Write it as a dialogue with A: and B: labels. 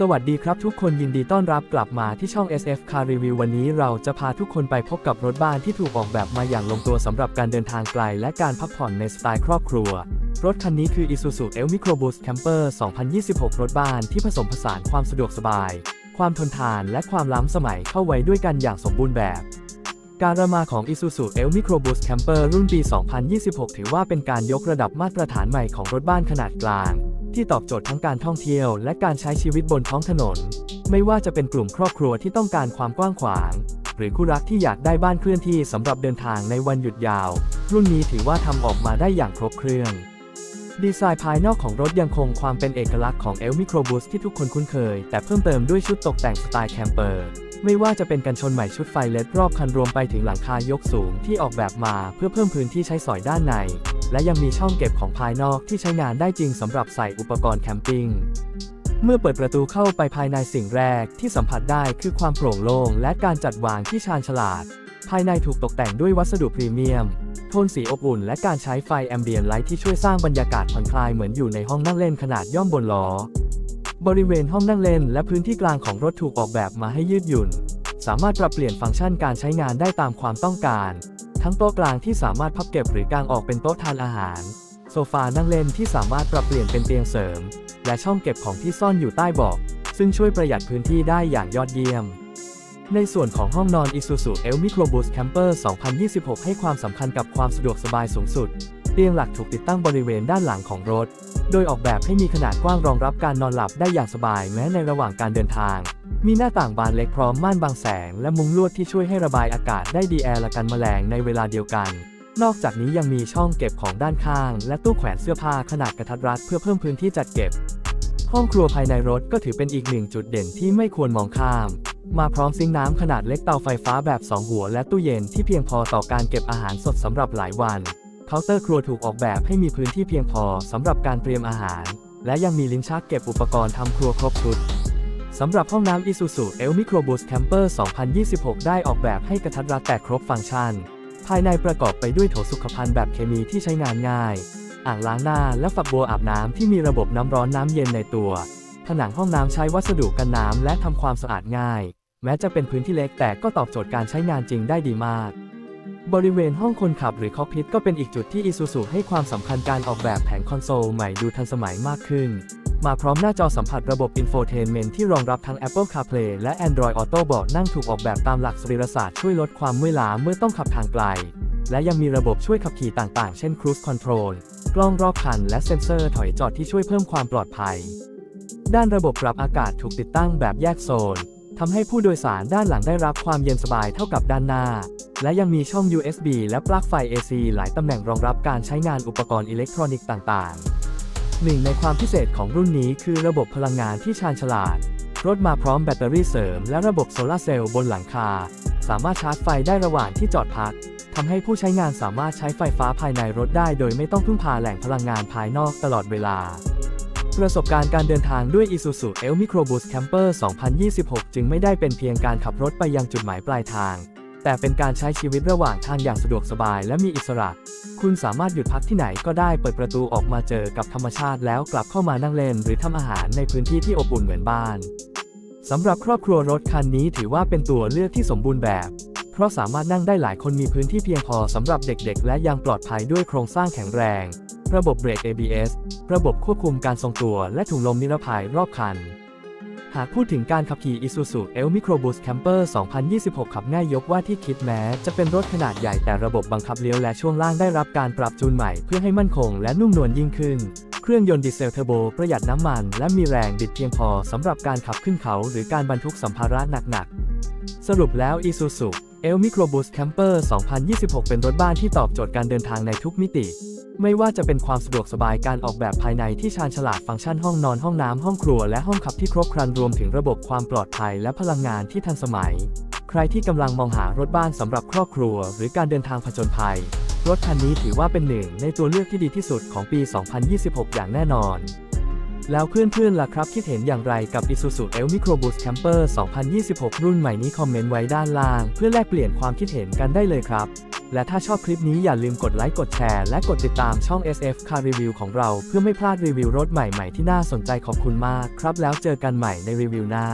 A: สวัสดีครับทุกคนยินดีต้อนรับกลับมาที่ช่อง SF Car Review วันนี้เราจะพาทุกคนไปพบกับรถบ้านที่ถูกออกแบบมาอย่างลงตัวสำหรับการเดินทางไกล และการพักผ่อนในสไตล์ครอบครัว รถคันนี้คือ Isuzu L Microbus Camper 2026 รถบ้านที่ผสมผสานความสะดวกสบาย ความทนทานและความล้ำสมัยเข้าไว้ด้วยกันอย่างสมบูรณ์แบบ การมาของ Isuzu L Microbus Camper รุ่นปี 2026 ถือว่าเป็นการยกระดับมาตรฐานใหม่ของรถบ้านขนาดกลาง ที่ตอบโจทย์ทั้งการท่องเที่ยวและการใช้ชีวิตบนท้องถนน ไม่ว่าจะเป็นกลุ่มครอบครัวที่ต้องการความกว้างขวาง หรือคู่รักที่อยากได้บ้านเคลื่อนที่สำหรับเดินทางในวันหยุดยาว รุ่นนี้ถือว่าทำออกมาได้อย่างครบเครื่อง ดีไซน์ภายนอกของรถยังคงความเป็นเอกลักษณ์ของ L Microbus ที่ทุกคนคุ้นเคย แต่เพิ่มเติมด้วยชุดตกแต่งสไตล์แคมเปอร์ ไม่ว่าจะเป็นกันชนใหม่ชุดไฟเลดรอบคันรวมไปถึงหลังคายกสูงที่ออกแบบมาเพื่อเพิ่มพื้นที่ใช้สอยด้านใน และยังมีช่องเก็บของภายนอกที่ใช้งานได้จริงสำหรับใส่อุปกรณ์แคมปิ้งเมื่อเปิดประตูเข้าไปภายในสิ่งแรกที่สัมผัสได้คือความโปร่งโล่งและการจัดวางที่ชาญฉลาด ภายในถูกตกแต่งด้วยวัสดุพรีเมียม โทนสีอบอุ่นและการใช้ไฟแอมเบียนไลท์ที่ช่วยสร้างบรรยากาศผ่อนคลายเหมือนอยู่ในห้องนั่งเล่นขนาดย่อมบนล้อ บริเวณห้องนั่งเล่นและพื้นที่กลางของรถถูกออกแบบมาให้ยืดหยุ่น สามารถปรับเปลี่ยนฟังก์ชันการใช้งานได้ตามความต้องการ ทั้งโต๊ะกลางที่สามารถพับเก็บหรือกางออกเป็นโต๊ะทานอาหาร โซฟานั่งเล่นที่สามารถปรับเปลี่ยนเป็นเตียงเสริม และช่องเก็บของที่ซ่อนอยู่ใต้เบาะซึ่งช่วยประหยัดพื้นที่ได้อย่างยอดเยี่ยม ในส่วนของห้องนอน Isuzu L Microbus Camper 2026 ให้ความสำคัญกับความสะดวกสบายสูงสุด เตียงหลักถูกติดตั้งบริเวณด้านหลังของรถ โดยออกแบบให้มีขนาดกว้างรองรับการนอนหลับได้อย่างสบายแม้ในระหว่างการเดินทาง มีหน้าต่างบานเล็กพร้อมม่านบังแสง และมุงลวดที่ช่วยให้ระบายอากาศได้ดีแอร์และกันแมลงในเวลาเดียวกัน นอกจากนี้ยังมีช่องเก็บของด้านข้าง และตู้แขวนเสื้อผ้าขนาดกระทัดรัดเพื่อเพิ่มพื้นที่จัดเก็บ ห้องครัวภายในรถก็ถือเป็นอีกหนึ่งจุดเด่นที่ไม่ควรมองข้าม มาพร้อมซิงค์น้ำขนาดเล็กเตาไฟฟ้าแบบ 2 หัว และตู้เย็นที่เพียงพอต่อการเก็บอาหารสดสำหรับหลายวัน เคาน์เตอร์ครัวถูกออกแบบให้มีพื้นที่เพียงพอสำหรับการเตรียมอาหาร และยังมีลิ้นชักเก็บอุปกรณ์ทำครัวครบชุดสำหรับห้องน้ำ Isuzu El Microbus Camper 2026 ได้ออกแบบให้กระทัดรัดแต่ครบฟังก์ชัน ภายในประกอบไปด้วยโถสุขภัณฑ์แบบเคมีที่ใช้งานง่าย อ่างล้างหน้าและฝักบัวอาบน้ำที่มีระบบน้ำร้อนน้ำเย็นในตัว ผนังห้องน้ำใช้วัสดุกันน้ำและทำความสะอาดง่าย แม้จะเป็นพื้นที่เล็กแต่ก็ตอบโจทย์การใช้งานจริงได้ดีมาก บริเวณห้องคนขับหรือคอกพิทก็เป็นอีกจุดที่ Isuzu ให้ความสำคัญการออกแบบแผงคอนโซลใหม่ดูทันสมัยมากขึ้น มาพร้อมหน้าจอสัมผัสระบบ Infotainment ที่รองรับทั้ง Apple CarPlay และ Android Auto เบาะนั่งถูกออกแบบตามหลักสรีรศาสตร์ช่วยลดความเมื่อยล้าเมื่อต้องขับทางไกล และยังมีระบบช่วยขับขี่ต่างๆ เช่น Cruise Control กล้องรอบคัน และเซ็นเซอร์ถอยจอดที่ช่วยเพิ่มความปลอดภัย ด้านระบบปรับอากาศถูกติดตั้งแบบแยกโซนทำให้ผู้โดยสารด้านหลังได้รับความเย็นสบายเท่ากับด้านหน้า และยังมีช่อง USB และปลั๊กไฟ AC หลายตำแหน่งรองรับการใช้งานอุปกรณ์อิเล็กทรอนิกส์ต่างๆ หนึ่งในความพิเศษของรุ่นนี้คือระบบพลังงานที่ชาญฉลาด รถมาพร้อมแบตเตอรี่เสริม และระบบโซลาร์เซลล์บนหลังคา สามารถชาร์จไฟได้ระหว่างที่จอดพักทำให้ผู้ใช้งานสามารถใช้ไฟฟ้าภายในรถได้ โดยไม่ต้องพึ่งพาแหล่งพลังงานภายนอกตลอดเวลา ประสบการณ์การเดินทางด้วย Isuzu L Microbus Camper 2026 จึงไม่ได้เป็นเพียงการขับรถไปยังจุดหมายปลายทาง แต่เป็นการใช้ชีวิตระหว่างทางอย่างสะดวกสบายและมีอิสระ คุณสามารถหยุดพักที่ไหนก็ได้เปิดประตูออกมาเจอกับธรรมชาติแล้วกลับเข้ามานั่งเล่น หรือทำอาหารในพื้นที่ที่อบอุ่นเหมือนบ้านสำหรับครอบครัวรถคันนี้ถือว่าเป็นตัวเลือกที่สมบูรณ์แบบ เพราะสามารถนั่งได้หลายคนมีพื้นที่เพียงพอสำหรับเด็กๆ และยังปลอดภัยด้วยโครงสร้างแข็งแรง ระบบเบรก ABS ระบบควบคุมการทรงตัวและถุงลมนิรภัยรอบคัน หากพูดถึงการขับขี่ Isuzu L Microbus Camper 2026 ขับง่ายยกว่าที่คิดแม้ จะเป็นรถขนาดใหญ่แต่ระบบบังคับเลี้ยวและช่วงล่างได้รับการปรับจูนใหม่เพื่อให้มั่นคงและนุ่มนวลยิ่งขึ้น เครื่องยนต์ดีเซลเทอร์โบประหยัดน้ำมัน และมีแรงบิดเพียงพอสำหรับการขับขึ้นเขา หรือการบรรทุกสัมภาระหนักๆ สรุปแล้ว Isuzu L Microbus Camper 2026 เป็นรถบ้านที่ตอบโจทย์การเดินทางในทุกมิติ ไม่ว่าจะเป็นความสะดวกสบายการออกแบบภายในที่ชาญฉลาดฟังก์ชันห้องนอนห้องน้ำห้องครัวและห้องขับที่ครบครันรวมถึงระบบความปลอดภัยและพลังงานที่ทันสมัย ใครที่กำลังมองหารถบ้านสำหรับครอบครัว หรือการเดินทางผจญภัย รถคันนี้ถือว่าเป็นหนึ่งในตัวเลือกที่ดีที่สุดของปี 2026 อย่างแน่นอน แล้วเพื่อนๆล่ะครับคิดเห็นอย่างไรกับ Isuzu L Microbus Camper 2026 รุ่นใหม่นี้คอมเมนต์ไว้ด้านล่าง เพื่อแลกเปลี่ยนความคิดเห็นกันได้เลยครับ และถ้าชอบคลิปนี้อย่าลืมกดไลค์กดแชร์และกดติดตามช่อง SF Car Review ของเรา เพื่อไม่พลาดรีวิวรถใหม่ๆที่น่าสนใจขอบคุณมากครับแล้วเจอกันใหม่ในรีวิวหน้า